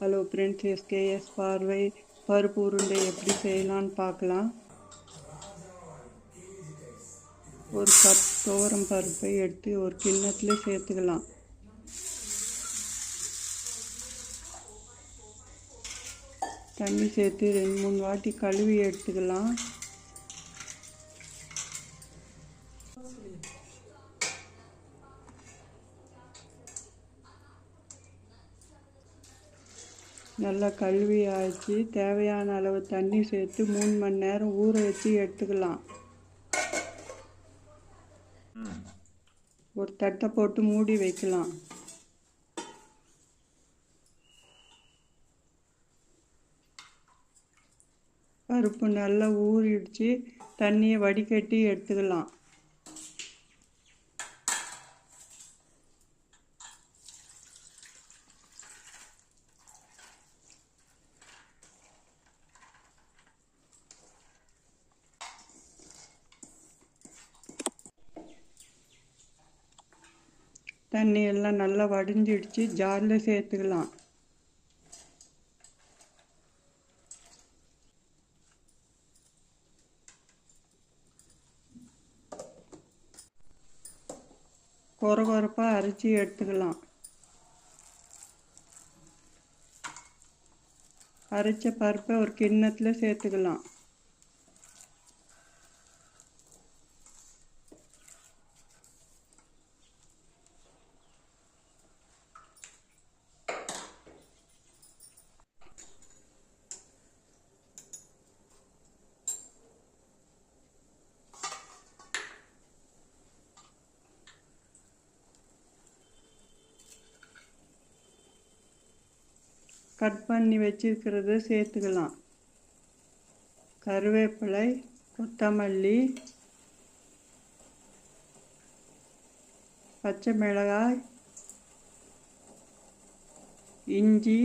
Hello friends SKS பார்வை பருப்பு உருண்டை எப்படி செய்யலான்னு பார்க்கலாம். ஒரு கப் துவரம் பருப்பை எடுத்து ஒரு கிண்ணத்துல சேர்த்துக்கலாம். தண்ணி சேர்த்து ரெண்டு மூணு வாட்டி கழுவி எடுத்துக்கலாம். நல்லா கழுவி ஆச்சு. தேவையான அளவு தண்ணி சேர்த்து மூணு மணி நேரம் ஊற வச்சு எடுத்துக்கலாம். ஒரு தட்டை போட்டு மூடி வைக்கலாம். பருப்பு நல்லா ஊறிடுச்சு. தண்ணியை வடிகட்டி எடுத்துக்கலாம். தண்ணி எல்லாம் நல்லா வடிஞ்சிடுச்சு ஜாரில் சேர்த்துக்கலாம். கொர கொரப்பாக அரைச்சி எடுத்துக்கலாம். அரைச்ச பருப்பை ஒரு கிண்ணத்தில் சேர்த்துக்கலாம். கட் பண்ணி வச்சிருக்கிறத சேர்த்துக்கலாம். கருவேப்பிலை கொத்தமல்லி பச்சை மிளகாய் இஞ்சி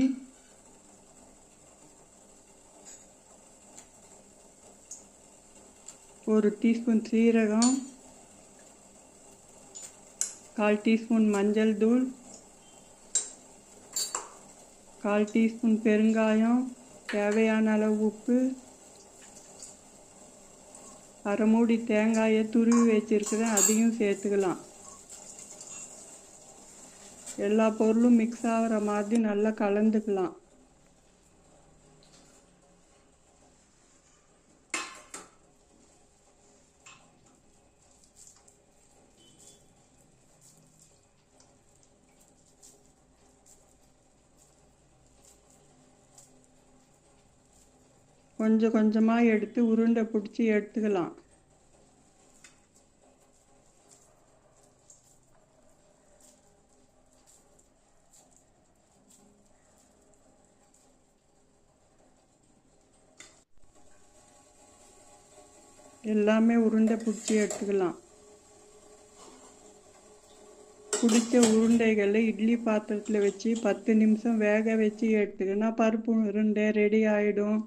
ஒரு டீஸ்பூன் சீரகம் கால் டீஸ்பூன் மஞ்சள் தூள் கால் டீஸ்பூன் பெருங்காயம் தேவையான அளவு உப்பு அரை மூடி தேங்காயை துருவி வச்சுருக்கிறேன் அதையும் சேர்த்துக்கலாம். எல்லா பொருளும் மிக்ஸ் ஆகிற மாதிரி நல்லா கலந்துக்கலாம். கொஞ்சம் கொஞ்சமாக எடுத்து உருண்டை பிடிச்சி எடுத்துக்கலாம். எல்லாமே உருண்டை பிடிச்சி எடுத்துக்கலாம். பிடிச்ச உருண்டைகளை இட்லி பாத்திரத்தில் வச்சு பத்து நிமிஷம் வேக வச்சு எடுத்துக்கினா பருப்பு உருண்டை ரெடி ஆகிடும்